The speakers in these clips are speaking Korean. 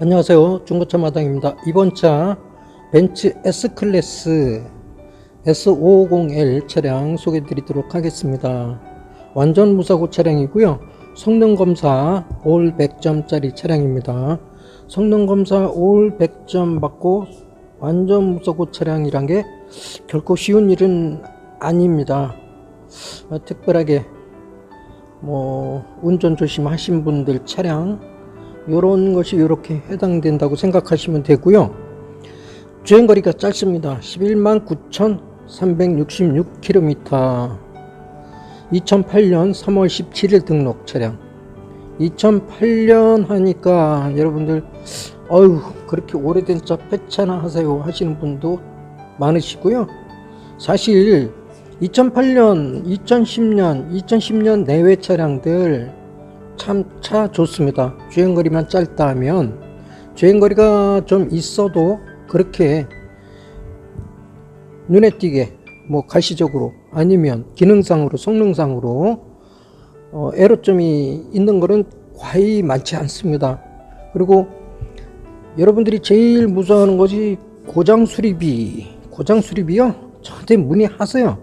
안녕하세요. 중고차 마당입니다. 이번 차 벤츠 S클래스 S550L 차량 소개해 드리도록 하겠습니다. 완전 무사고 차량이고요. 성능 검사 올 100점짜리 차량입니다. 성능 검사 올 100점 받고 완전 무사고 차량이란 게 결코 쉬운 일은 아닙니다. 어, 특별하게 뭐 운전 조심하신 분들 차량 요런 것이 이렇게 해당된다고 생각하시면 되고요. 주행거리가 짧습니다. 11만 9,366km 2008년 3월 17일 등록 차량 2008년 하니까 여러분들 어휴 그렇게 오래된 차 폐차나 하세요 하시는 분도 많으시고요. 사실 2008년, 2010년, 2010년 내외 차량들 참 차 좋습니다. 주행거리만 짧다 하면 주행거리가 좀 있어도 그렇게 눈에 띄게 뭐 가시적으로 아니면 기능상으로 성능상으로 어, 애로점이 있는 것은 거의 많지 않습니다. 그리고 여러분들이 제일 무서워하는 것이 고장 수리비. 고장 수리비요? 저한테 문의하세요.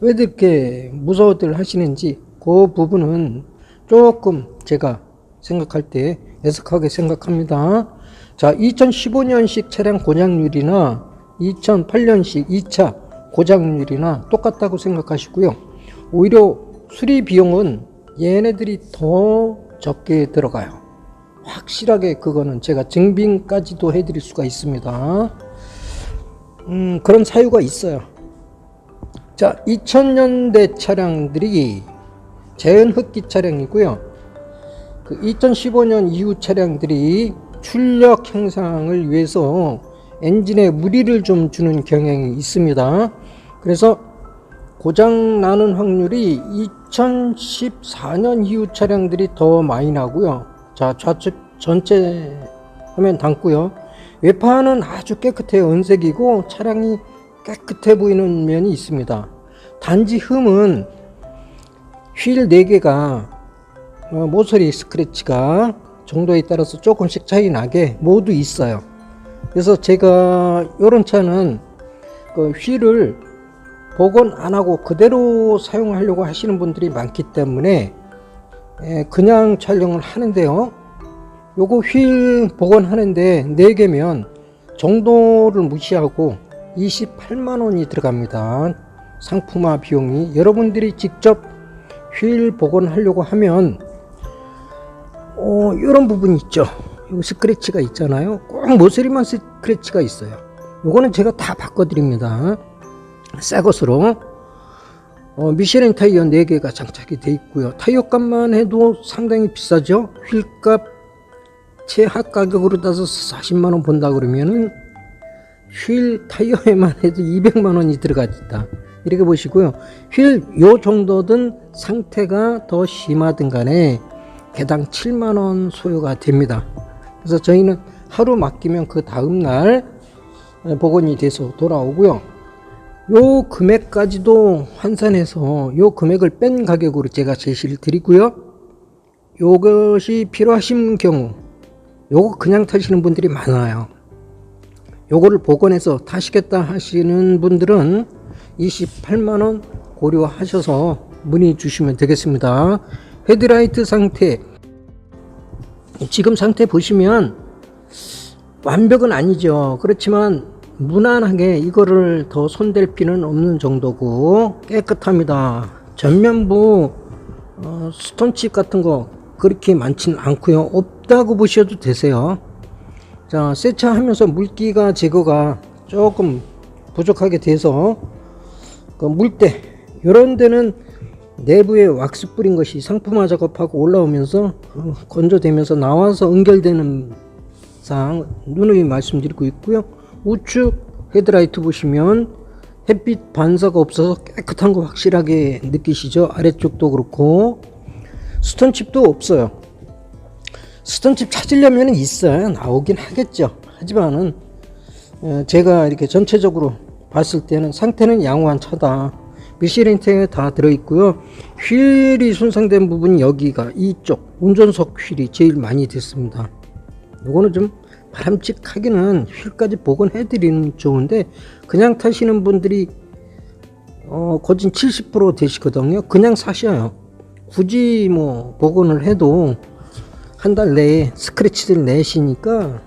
왜 이렇게 무서워들 하시는지 그 부분은 조금 제가 생각할 때 애석하게 생각합니다. 자, 2015년식 차량 고장률이나 2008년식 2차 고장률이나 똑같다고 생각하시고요. 오히려 수리 비용은 얘네들이 더 적게 들어가요. 확실하게 그거는 제가 증빙까지도 해드릴 수가 있습니다. 음, 그런 사유가 있어요. 자, 2000년대 차량들이 제한 흡기 차량이고요. 그 2015년 이후 차량들이 출력 향상을 위해서 엔진에 무리를 좀 주는 경향이 있습니다. 그래서 고장 나는 확률이 2014년 이후 차량들이 더 많이 나고요. 자, 좌측 전체 화면 담고요. 외판은 아주 깨끗해요. 은색이고 차량이 깨끗해 보이는 면이 있습니다. 단지 흠은 휠 4개가 어, 모서리 스크래치가 정도에 따라서 조금씩 차이 나게 모두 있어요. 그래서 제가 이런 차는 그 휠을 복원 안 하고 그대로 사용하려고 하시는 분들이 많기 때문에 에, 그냥 촬영을 하는데요. 요거 휠 복원하는데 4개면 정도를 무시하고 28만 원이 들어갑니다. 상품화 비용이 여러분들이 직접 휠 복원하려고 하면 어, 이런 부분이 있죠. 요 스크래치가 있잖아요. 꼭 모서리만 스크래치가 있어요. 요거는 제가 다 바꿔 드립니다. 새 것으로. 어, 미쉐린 타이어 4개가 장착이 되어 있고요. 타이어 값만 해도 상당히 비싸죠. 휠값 최하 가격으로 따서 40만원 본다 그러면은 휠 타이어에만 해도 200만원이 들어가있다. 이렇게 보시고요. 휠 요 정도든 상태가 더 심하든 간에 개당 7만원 소요가 됩니다. 그래서 저희는 하루 맡기면 그 다음날 복원이 돼서 돌아오고요. 요 금액까지도 환산해서 요 금액을 뺀 가격으로 제가 제시를 드리고요. 요것이 필요하신 경우 요거 그냥 타시는 분들이 많아요. 요거를 복원해서 타시겠다 하시는 분들은 28만원 고려하셔서 문의 주시면 되겠습니다. 헤드라이트 상태 지금 상태 보시면 완벽은 아니죠. 그렇지만 무난하게 이거를 더 손댈 필요는 없는 정도고 깨끗합니다. 전면부 어, 스톤칩 같은 거 그렇게 많지는 않고요. 없다고 보셔도 되세요. 자, 세차하면서 물기가 제거가 조금 부족하게 돼서 그 물때 이런 데는 내부에 왁스 뿌린 것이 상품화 작업하고 올라오면서 어, 건조되면서 나와서 응결되는 상 누누이 말씀드리고 있고요. 우측 헤드라이트 보시면 햇빛 반사가 없어서 깨끗한 거 확실하게 느끼시죠? 아래쪽도 그렇고 스톤칩도 없어요. 스톤칩 찾으려면 있어요. 나오긴 하겠죠. 하지만은 어, 제가 이렇게 전체적으로 봤을 때는 상태는 양호한 차다. 미쉐린 탱에 다 들어있고요. 휠이 손상된 부분이 여기가 이쪽 운전석 휠이 제일 많이 됐습니다. 요거는 좀 바람직하기는 휠까지 복원해 드리는 좋은데 그냥 타시는 분들이 어, 거진 70% 되시거든요. 그냥 사셔요. 굳이 뭐 복원을 해도 한 달 내에 스크래치를 내시니까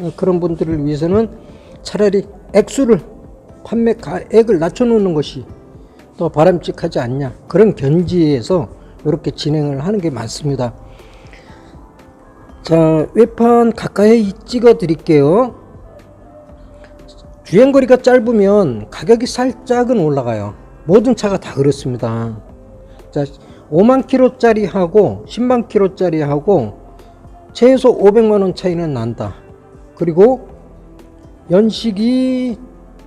어, 그런 분들을 위해서는 차라리 액수를 판매 가액을 낮춰놓는 것이 더 바람직하지 않냐 그런 견지에서 이렇게 진행을 하는 게 많습니다. 자 외판 가까이 찍어 드릴게요. 주행거리가 짧으면 가격이 살짝은 올라가요. 모든 차가 다 그렇습니다. 자, 5만 킬로짜리 하고 10만 킬로짜리 하고 최소 500만 원 차이는 난다. 그리고 연식이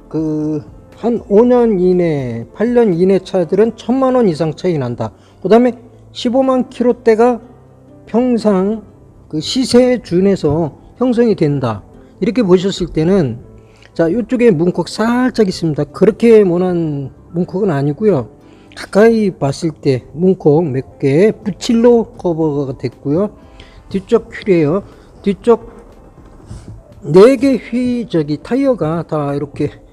그 한 5년 이내, 8년 이내 차들은 1000만 원 이상 차이 난다. 그 다음에 15만 킬로대가 평상 그 시세에 준해서 형성이 된다. 이렇게 보셨을 때는 자, 이쪽에 문콕 살짝 있습니다. 그렇게 모난 문콕은 아니고요. 가까이 봤을 때 문콕 몇개 부칠로 커버가 됐고요. 뒤쪽 휠이에요. 뒤쪽 네개휘 저기 타이어가 다 이렇게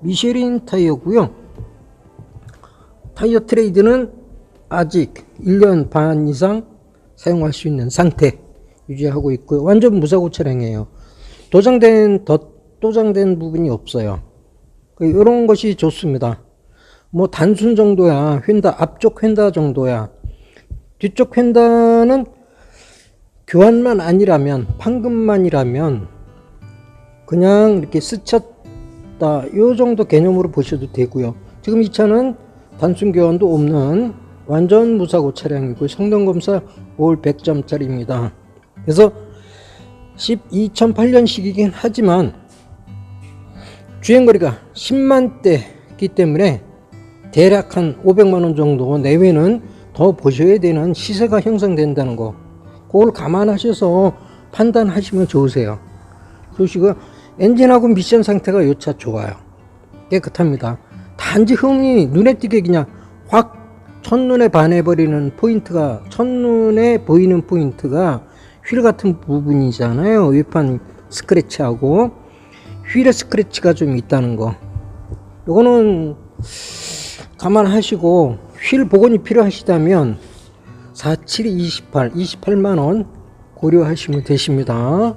미쉐린 타이어고요. 타이어 트레이드는 아직 1년 반 이상 사용할 수 있는 상태 유지하고 있고요. 완전 무사고 차량이에요. 도장된 덧 도장된 부분이 없어요. 이런 것이 좋습니다. 뭐 단순 정도야. 휀다 앞쪽 휀다 정도야. 뒤쪽 휀다는 교환만 아니라면 판금만이라면 그냥 이렇게 스 쳤다 요 정도 개념으로 보셔도 되고요. 지금 이 차는 단순 교환도 없는 완전 무사고 차량이고 성능 검사 올 100점짜리입니다. 그래서 2008년식이긴 하지만 주행거리가 10만 대기 때문에 대략 한 500만 원 정도 내외는 더 보셔야 되는 시세가 형성된다는 거. 그걸 감안하셔서 판단하시면 좋으세요. 보시고 엔진하고 미션 상태가 요 차 좋아요. 깨끗합니다. 단지 흥이 눈에 띄게 그냥 확 첫눈에 반해버리는 포인트가 첫눈에 보이는 포인트가 휠 같은 부분이잖아요. 위판 스크래치하고 휠에 스크래치가 좀 있다는 거. 요거는 감안하시고 휠 복원이 필요하시다면 47, 28, 28만원 고려하시면 되십니다.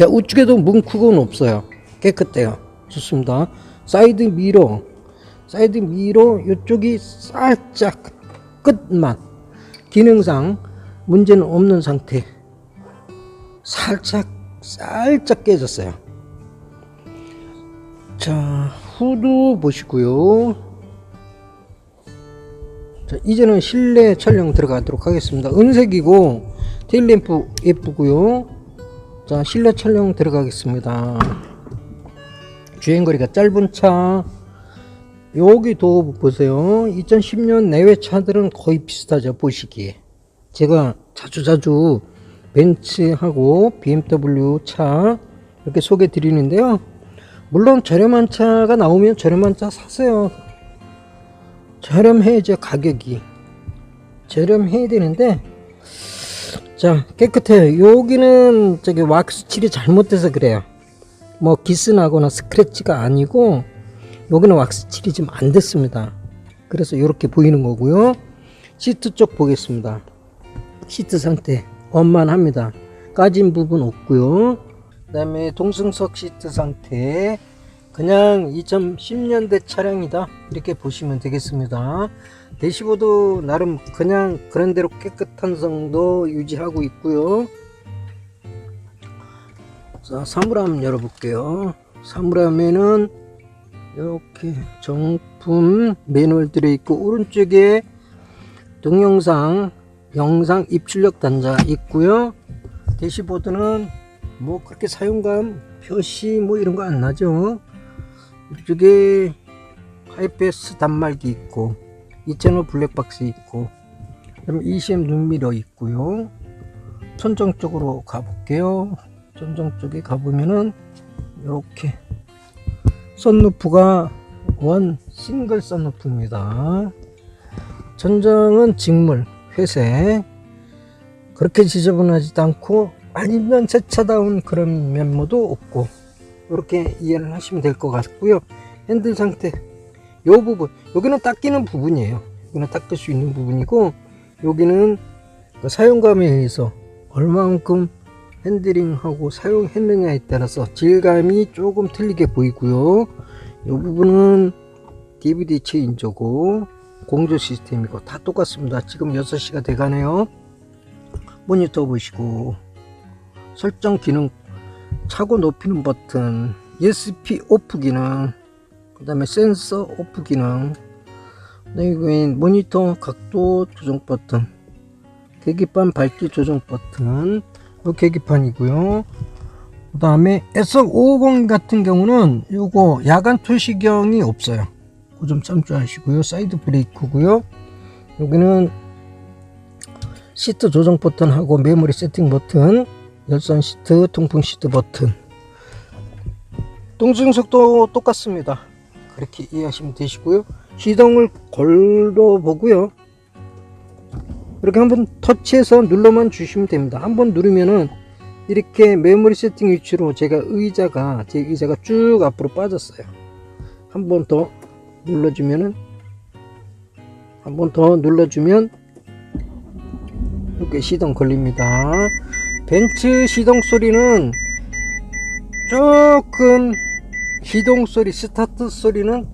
자, 우측에도 뭉크건 없어요. 깨끗해요. 좋습니다. 사이드 미러, 사이드 미러 이쪽이 살짝 끝만 기능상 문제는 없는 상태. 살짝 살짝 깨졌어요. 자, 후드 보시고요. 자, 이제는 실내 촬영 들어가도록 하겠습니다. 은색이고 테일램프 예쁘고요. 자, 실내 촬영 들어가겠습니다. 주행거리가 짧은 차. 여기도 보세요. 2010년 내외 차들은 거의 비슷하죠. 보시기에. 제가 자주자주 벤츠하고 BMW 차 이렇게 소개 드리는데요. 물론 저렴한 차가 나오면 저렴한 차 사세요. 저렴해야죠 가격이 저렴해야 되는데 자 깨끗해요. 여기는 저기 왁스 칠이 잘못돼서 그래요. 뭐 기스 나거나 스크래치가 아니고 여기는 왁스 칠이 좀안 됐습니다. 그래서 이렇게 보이는 거고요. 시트 쪽 보겠습니다. 시트 상태 원만합니다. 까진 부분 없고요. 그 다음에 동승석 시트 상태 그냥 2010년대 차량이다. 이렇게 보시면 되겠습니다 대시보드 나름 그냥 그런대로 깨끗한 성도 유지하고 있고요. 자 사물함 열어볼게요. 사물함에는 이렇게 정품 매뉴얼 들어있고 오른쪽에 동영상 영상 입출력 단자 있고요. 대시보드는 뭐 그렇게 사용감 표시 뭐 이런 거 안 나죠? 이쪽에 하이패스 단말기 있고 2채널 블랙박스 있고 그다음에 ECM 눈미러 있고요. 천정 쪽으로 가볼게요. 천정 쪽에 가보면은 이렇게 썬루프가 원 싱글 썬루프입니다. 천정은 직물 회색. 그렇게 지저분하지도 않고 아니면 새 차다운 그런 면모도 없고 이렇게 이해를 하시면 될 것 같고요. 핸들 상태 요 부분 여기는 닦이는 부분이에요. 여기는 닦을 수 있는 부분이고 여기는 그 사용감에 의해서 얼마만큼 핸들링하고 사용했느냐에 따라서 질감이 조금 틀리게 보이고요. 이 부분은 DVD 체인저고 공조 시스템이고 다 똑같습니다. 지금 6시가 돼가네요. 모니터 보시고 설정 기능 차고 높이는 버튼 ESP 오프 기능 그 다음에 센서 오프 기능. 그다음에 모니터 각도 조정 버튼 계기판 밝기 조정 버튼 요 계기판이고요. 그 다음에 S550 같은 경우는 요거 야간 투시경이 없어요. 그점 참조하시고요. 사이드 브레이크고요. 여기는 시트 조정 버튼하고 메모리 세팅 버튼 열선 시트 통풍 시트 버튼. 동승 속도 똑같습니다 그렇게 이해하시면 되시고요. 시동을 걸어 보고요. 이렇게 한번 터치해서 눌러만 주시면 됩니다. 한번 누르면은 이렇게 메모리 세팅 위치로 제가 의자가 제 의자가 쭉 앞으로 빠졌어요. 한 번 더 눌러주면은 한 번 더 눌러주면 이렇게 시동 걸립니다. 벤츠 시동 소리는 조금 시동 소리 스타트 소리는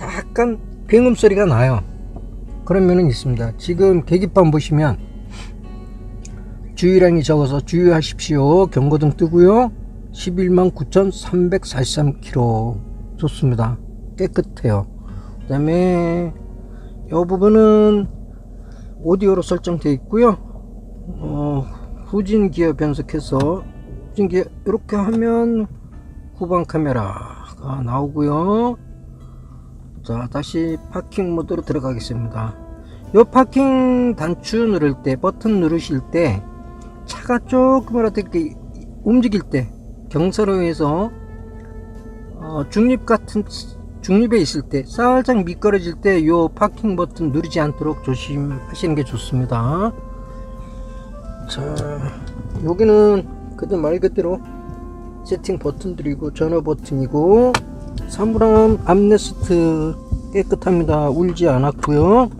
약간 굉음 소리가 나요. 그런 면은 있습니다. 지금 계기판 보시면 주의량이 적어서 주의하십시오. 경고등 뜨고요. 11만 9,343km 좋습니다. 깨끗해요. 그 다음에 이 부분은 오디오로 설정되어 있고요. 어, 후진 기어 변속해서 후진 기어 이렇게 하면 후방 카메라 가 나오고요. 자 다시 파킹 모드로 들어가겠습니다. 요 파킹 단추 누를 때 버튼 누르실 때 차가 조금이라도 이렇게 움직일 때 경사로에서 어, 중립 같은 중립에 있을 때 살짝 미끄러질 때 요 파킹 버튼 누르지 않도록 조심하시는 게 좋습니다. 자 여기는 그때 말 그대로 세팅 버튼들이고 전화 버튼이고 사물함 암레스트 깨끗합니다. 울지 않았고요.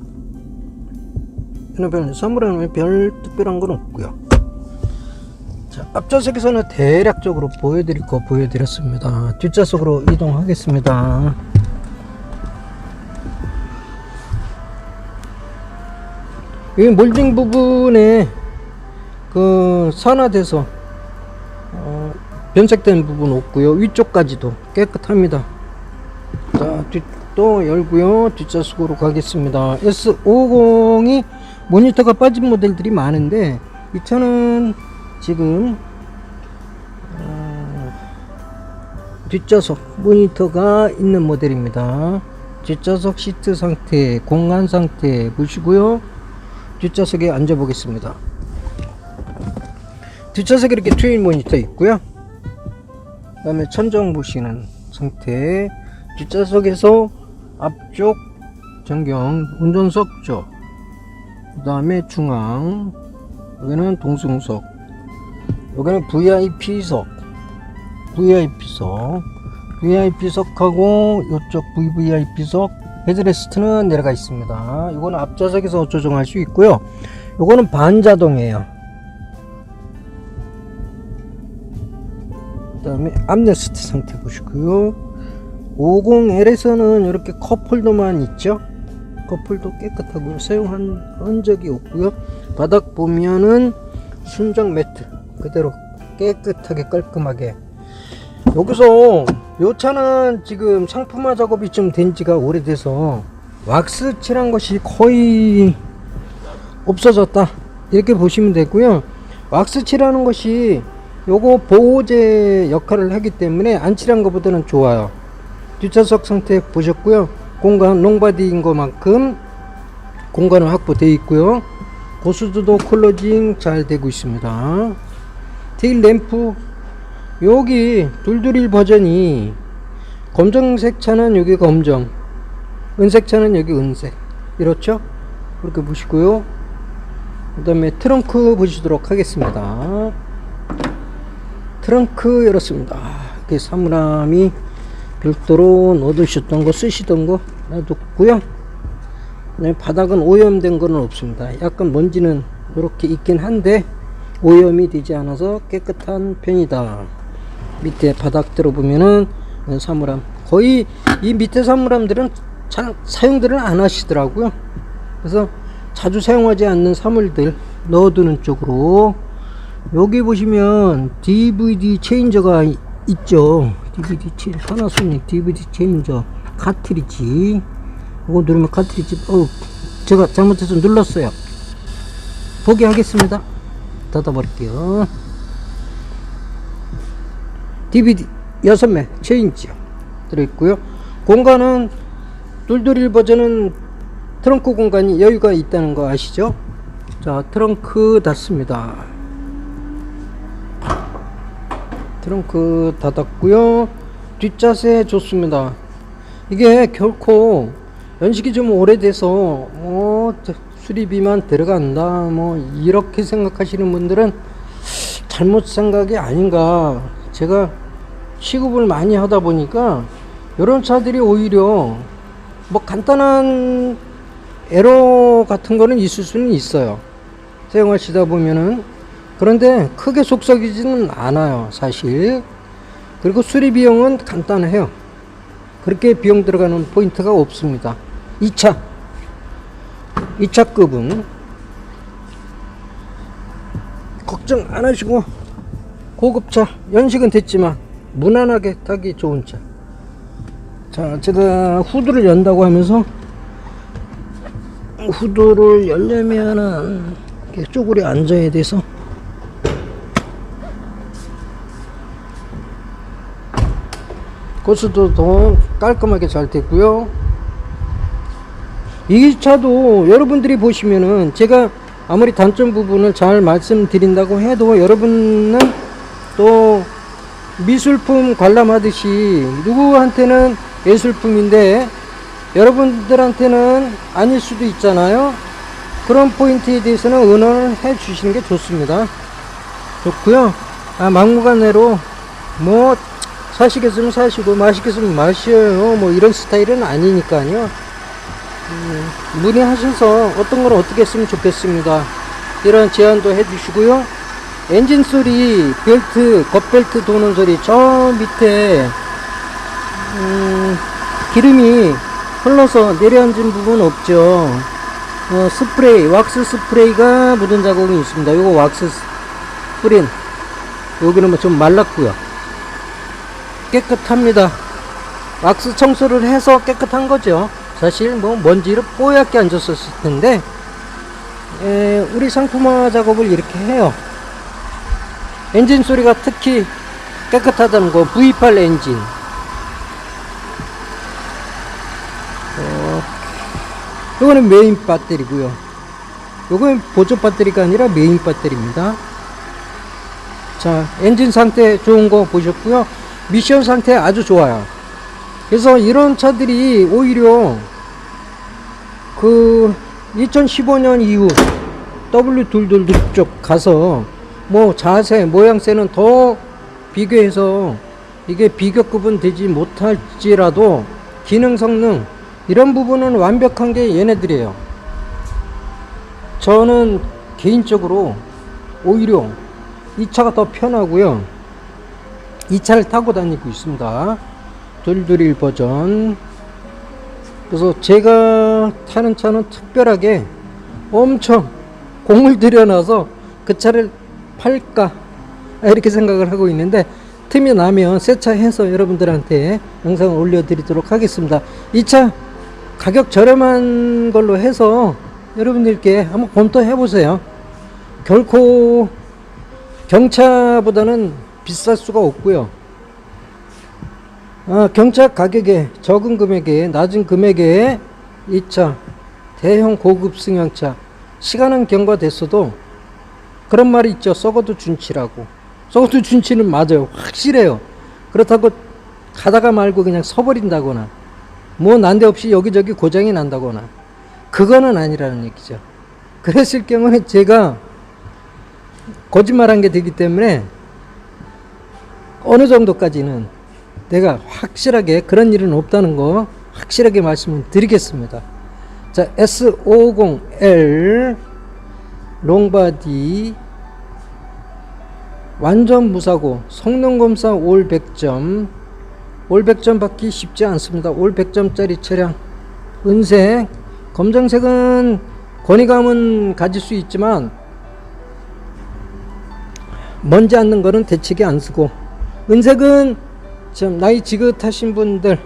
별 사물함에 별 특별한 건 없고요. 자 앞좌석에서는 대략적으로 보여드릴 거 보여드렸습니다. 뒷좌석으로 이동하겠습니다. 이 몰딩 부분에 그 산화돼서 어, 변색된 부분 없고요. 위쪽까지도 깨끗합니다. 자 뒷도 열고요. 뒷좌석으로 가겠습니다. S50이 모니터가 빠진 모델들이 많은데 이 차는 지금 어, 뒷좌석 모니터가 있는 모델입니다. 뒷좌석 시트 상태 공간 상태 보시고요. 뒷좌석에 앉아 보겠습니다. 뒷좌석에 이렇게 트윈 모니터 있고요 그 다음에 천정 보시는 상태 뒷좌석에서 앞쪽 전경 운전석 쪽 그 다음에 중앙 여기는 동승석 여기는 VIP석 VIP석 VIP석하고 이쪽 VVIP석 헤드레스트는 내려가 있습니다. 이거는 앞좌석에서 조정할 수 있고요. 이거는 반자동이에요 다음에 암레스트 상태 보시고요. 50L에서는 이렇게 컵홀더만 있죠? 컵홀더 깨끗하고요. 사용한 흔적이 없고요. 바닥 보면은 순정 매트 그대로 깨끗하게 깔끔하게. 여기서 요 차는 지금 상품화 작업이 좀 된 지가 오래돼서 왁스 칠한 것이 거의 없어졌다. 이렇게 보시면 되고요. 왁스 칠하는 것이 요거 보호제 역할을 하기 때문에 안 칠한 것보다는 좋아요. 뒷좌석 상태 보셨고요. 공간 롱바디인 것만큼 공간은 확보되어 있고요. 고수드도 클로징 잘 되고 있습니다. 테일 램프. 여기 둘둘일 버전이 검정색 차는 여기 검정 은색 차는 여기 은색. 이렇죠? 그렇게 보시고요. 그 다음에 트렁크 보시도록 하겠습니다 트렁크 열었습니다. 아, 이렇게 사물함이 별도로 넣어두셨던 거 쓰시던 거 놔뒀고요. 네, 바닥은 오염된 거는 없습니다. 약간 먼지는 이렇게 있긴 한데 오염이 되지 않아서 깨끗한 편이다. 밑에 바닥 들어보면은 사물함 거의 이 밑에 사물함들은 잘 사용들을 안 하시더라고요. 그래서 자주 사용하지 않는 사물들 넣어두는 쪽으로 여기 보시면 DVD 체인저가 이- 있죠. DVD 체 파나소닉 DVD 체인저 카트리지 이거 누르면 카트리지 어 제가 잘못해서 눌렀어요. 포기하겠습니다. 닫아버릴게요. DVD 6매 체인지 들어있고요. 공간은 둘둘일 버전은 트렁크 공간이 여유가 있다는 거 아시죠? 자, 트렁크 닫습니다. 트렁크 닫았고요. 뒷자세 좋습니다. 이게 결코 연식이 좀 오래돼서 뭐 수리비만 들어간다 뭐 이렇게 생각하시는 분들은 잘못 생각이 아닌가. 제가 취급을 많이 하다 보니까 이런 차들이 오히려 뭐 간단한 에러 같은 거는 있을 수는 있어요. 사용하시다 보면은 그런데 크게 속썩이지는 않아요, 사실. 그리고 수리 비용은 간단해요. 그렇게 비용 들어가는 포인트가 없습니다. 2차. 2차급은 걱정 안 하시고 고급차 연식은 됐지만 무난하게 타기 좋은 차. 자, 제가 후드를 연다고 하면서 후드를 열려면은 쪼그려 앉아야 돼서 고수도 더 깔끔하게 잘 됐고요. 이 차도 여러분들이 보시면은 제가 아무리 단점 부분을 잘 말씀드린다고 해도 여러분은 또 미술품 관람하듯이 누구한테는 예술품인데 여러분들한테는 아닐 수도 있잖아요. 그런 포인트에 대해서는 의논을 해 주시는 게 좋습니다. 좋고요. 아, 막무가내로 뭐 사시겠으면 사시고 마시겠으면 마셔요. 뭐 이런 스타일은 아니니까요. 음, 문의하셔서 어떤 걸 어떻게 했으면 좋겠습니다. 이런 제안도 해주시고요. 엔진 소리, 벨트, 겉벨트 도는 소리, 저 밑에, 음, 기름이 흘러서 내려앉은 부분 없죠. 어, 스프레이, 왁스 스프레이가 묻은 자국이 있습니다. 요거 왁스 뿌린. 여기는 뭐 좀 말랐고요. 깨끗합니다. 왁스 청소를 해서 깨끗한 거죠. 사실 뭐 먼지를 뽀얗게 앉았었을 텐데 에, 우리 상품화 작업을 이렇게 해요. 엔진 소리가 특히 깨끗하다는 거 V8 엔진 어, 요거는 메인 배터리고요. 요건 보조 배터리가 아니라 메인 배터리입니다. 자, 엔진 상태 좋은 거 보셨고요. 미션 상태 아주 좋아요. 그래서 이런 차들이 오히려 그 2015년 이후 W222 쪽 가서 뭐 자세, 모양새는 더 비교해서 이게 비교급은 되지 못할지라도 기능 성능 이런 부분은 완벽한 게 얘네들이에요. 저는 개인적으로 오히려 이 차가 더 편하고요. 이 차를 타고 다니고 있습니다. 둘둘일 버전. 그래서 제가 타는 차는 특별하게 엄청 공을 들여놔서 그 차를 팔까 이렇게 생각을 하고 있는데 틈이 나면 새차 해서 여러분들한테 영상을 올려드리도록 하겠습니다. 이 차 가격 저렴한 걸로 해서 여러분들께 한번 검토해 보세요. 결코 경차보다는 비쌀 수가 없고요. 아, 경차 가격에 적은 금액에 낮은 금액에 이차 대형 고급 승용차 시간은 경과됐어도 그런 말이 있죠. 썩어도 준치라고. 썩어도 준치는 맞아요. 확실해요. 그렇다고 가다가 말고 그냥 서버린다거나 뭐 난데없이 여기저기 고장이 난다거나 그거는 아니라는 얘기죠. 그랬을 경우는 제가 거짓말한 게 되기 때문에 어느 정도까지는 내가 확실하게 그런 일은 없다는 거 확실하게 말씀을 드리겠습니다. 자, S50L 롱바디 완전 무사고 성능 검사 올 100점 올 100점 받기 쉽지 않습니다. 올 100점짜리 차량 은색 검정색은 권위감은 가질 수 있지만 먼지 않는 거는 대책이 안 쓰고 은색은 좀 나이 지긋하신 분들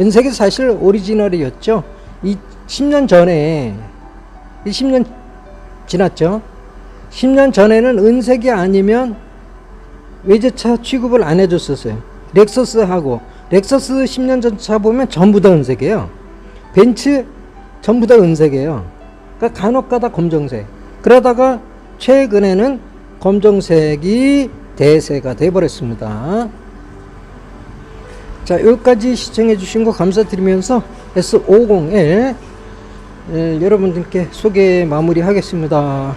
은색이 사실 오리지널이었죠. 이 10년 전에 이 10년 지났죠. 10년 전에는 은색이 아니면 외제차 취급을 안 해줬었어요. 렉서스하고 렉서스 10년 전 차 보면 전부 다 은색이에요. 벤츠 전부 다 은색이에요. 그러니까 간혹가다 검정색. 그러다가 최근에는 검정색이 대세가 돼버렸습니다. 자, 여기까지 시청해 주신 거 감사드리면서 S50L 예, 여러분들께 소개 마무리 하겠습니다.